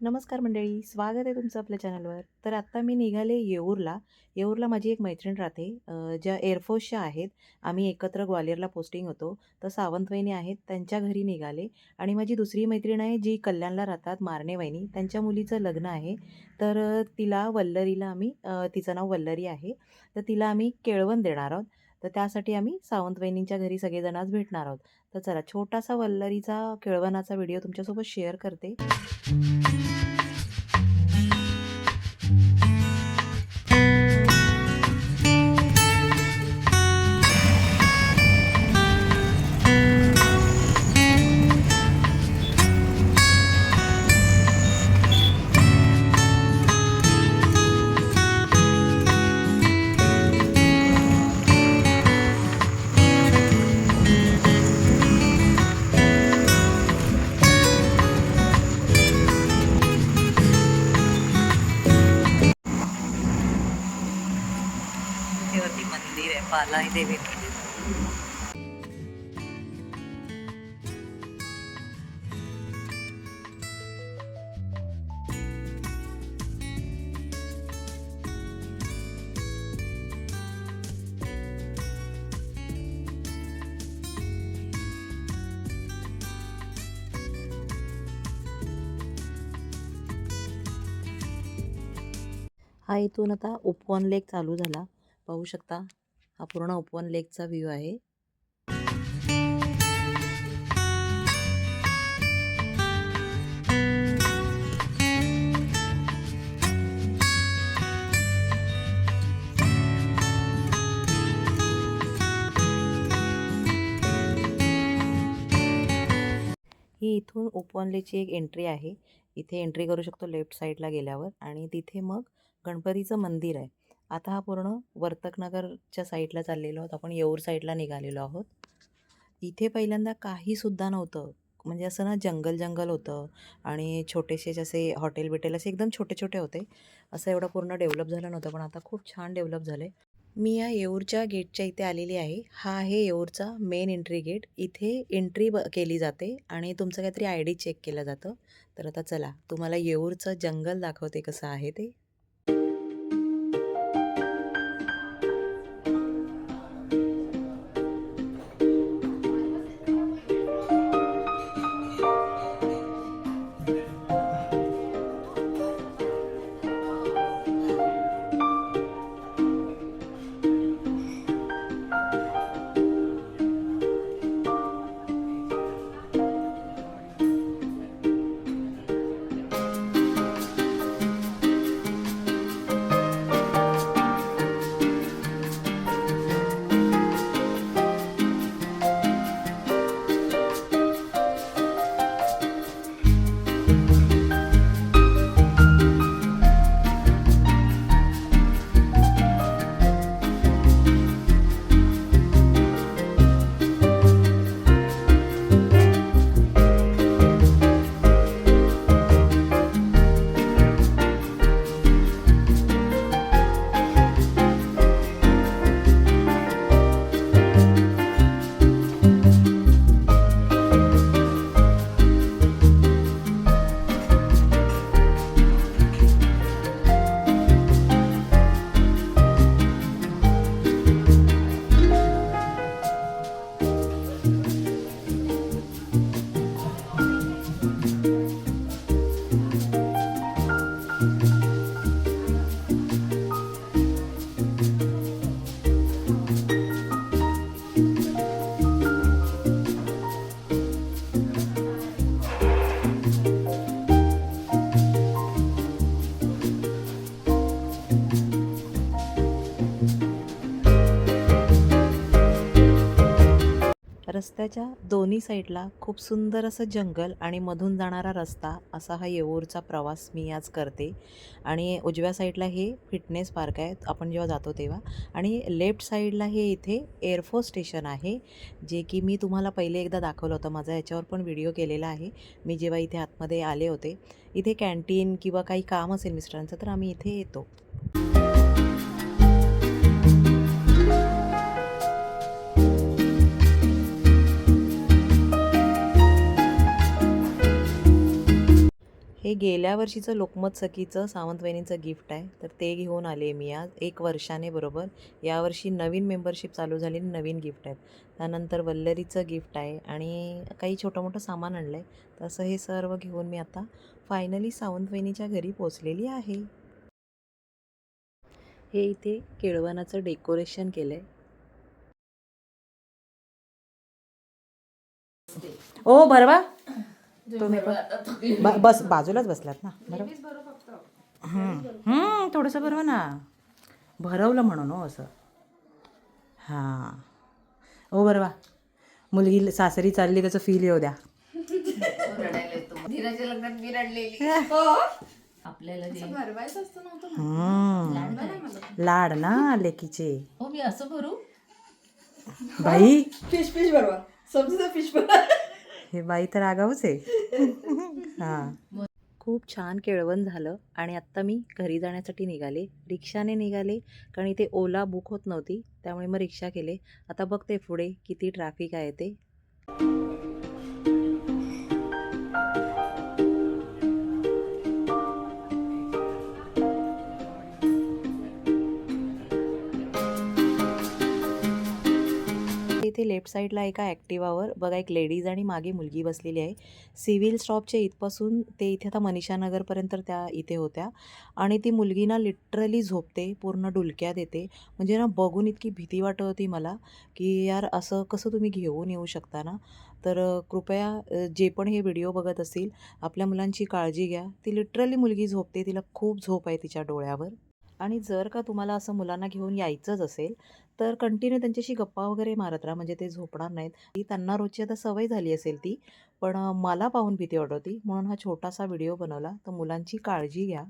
नमस्कार मंडळी स्वागत आहे तुमचं आपल्या चॅनलवर. तर आत्ता मी निघाले येऊरला. येऊरला माझी एक मैत्रीण राहते ज्या एअरफोर्सच्या आहेत. आम्ही एकत्र ग्वालियरला पोस्टिंग होतो. तर सावंतवहिनी आहेत त्यांच्या घरी निघाले. आणि माझी दुसरी मैत्रीण आहे जी कल्याणला राहतात मारणे वहिनी त्यांच्या मुलीचं लग्न आहे. तर तिला वल्लरीला आम्ही तिचं नाव वल्लरी आहे. तर तिला आम्ही केळवण देणार आहोत. तर त्यासाठी आम्ही सावंतवहिनींच्या घरी सगळेजण आज भेटणार आहोत. तर चला छोटासा वल्लरीचा केळवणाचा व्हिडिओ तुमच्यासोबत शेअर करते. वरती मंदिर आहे पालाई देवी मंदिर. हा इथून आता उपवन लेक चालू झाला. पाहू शकता. हा पूर्ण उपवन लेकचा व्ह्यू आहे. ही इथून उपवनलेची एक एंट्री आहे. इथे एंट्री करू शकतो लेफ्ट साईडला गेल्यावर आणि तिथे मग गणपतीचं मंदिर आहे. आता हा पूर्ण वर्तकनगरच्या साईडला चाललेलो आहोत. आपण येऊर साईडला निघालेलो आहोत. इथे पहिल्यांदा काहीसुद्धा नव्हतं. म्हणजे असं ना जंगल जंगल होतं आणि छोटेसे जसे हॉटेल बिटेल असे एकदम छोटे छोटे होते. असं एवढं पूर्ण डेव्हलप झालं नव्हतं पण आता खूप छान डेव्हलप झालं आहे मी या येऊरच्या गेटच्या इथे आलेली आहे. हा आहे येऊरचा मेन एंट्री गेट. इथे एंट्री ब केली जाते आणि तुमचं काहीतरी आय डी चेक केलं जातं. तर आता चला तुम्हाला येऊरचं जंगल दाखवते कसं आहे ते. रस्त्याच्या दोन्ही साईडला खूप सुंदर असं जंगल आणि मधून जाणारा रस्ता असा हा येऊरचा प्रवास मी आज करते. आणि उजव्या साईडला हे फिटनेस पार्क आहे आपण जेव्हा जातो तेव्हा. आणि लेफ्ट साईडला हे इथे एअरफोर्स स्टेशन आहे जे की मी तुम्हाला पहिले एकदा दाखवलं होतं. माझा याच्यावर पण व्हिडिओ केलेला आहे. मी जेव्हा इथे आतमध्ये आले होते इथे कॅन्टीन किंवा काही काम असेल मिस्टरांचं तर आम्ही इथे येतो. गेल्या वर्षीचं लोकमत सखीचं सावंतवहिनीचं गिफ्ट आहे तर ते घेऊन आले मी आज एक वर्षाने बरोबर. यावर्षी नवीन मेंबरशिप चालू झाली नवीन गिफ्ट आहेत. त्यानंतर वल्लरीचं गिफ्ट आहे आणि काही छोटं मोठं सामान आणलं आहे तसं हे सर्व घेऊन मी आता फायनली सावंतवहिनीच्या घरी पोचलेली आहे. हे इथे केळवणाचं डेकोरेशन केलं आहे ओ भरवा. तुम्ही पण ब- बस बाजूलाच बसलात ना? बरोबर? हं, थोडंसं भरवा ना भरवलं म्हणून हो असं. हां. ओ बरवा मुलगी सासरी चालली त्याचं फील येऊ द्या. धीराच्या लग्नात मी रडलेली. आपल्याला जे भरवायचं असतं नव्हतं हं. लाड ना लेकीचे. हो मी असं भरू? बाई. फिश फिश भरवा. फिश भरवा. हे बाई तर आगाऊच आहे. हां. खूप छान केळवण झालं आणि आत्ता मी घरी जाण्यासाठी निघाले. रिक्षाने निघाले कारण इथे ओला बुक होत नव्हती त्यामुळे मग रिक्षा केले. आता बघते पुढे किती ट्रॅफिक आहे ते. लेफ्ट साईडला एका ॲक्टिवावर बघा एक लेडीज आणि मागे मुलगी बसलेली आहे. सिव्हिल स्टॉपच्या इथपासून ते इथे आता मनीषा नगरपर्यंत त्या इथे होत्या आणि ती मुलगी ना लिटरली झोपते पूर्ण डुलक्या देते म्हणजे ना बघून इतकी भीती वाटत होती मला की यार असं कसं तुम्ही घेऊन येऊ शकता ना? तर कृपया जे पण हे व्हिडिओ बघत असतील आपल्या मुलांची काळजी घ्या. ती लिटरली मुलगी झोपते तिला खूप झोप आहे तिच्या डोळ्यावर. आणि जर का तुम्हाला असं मुलांना घेऊन यायचंच असेल तर कंटिन्यू त्यांच्याशी गप्पा वगैरे मारत राहा म्हणजे ते झोपणार नाहीत. ती त्यांना रोजची आता सवय झाली असेल ती पण मला पाहून भीती वाटत होती. म्हणून हा छोटासा व्हिडिओ बनवला. तर मुलांची काळजी घ्या.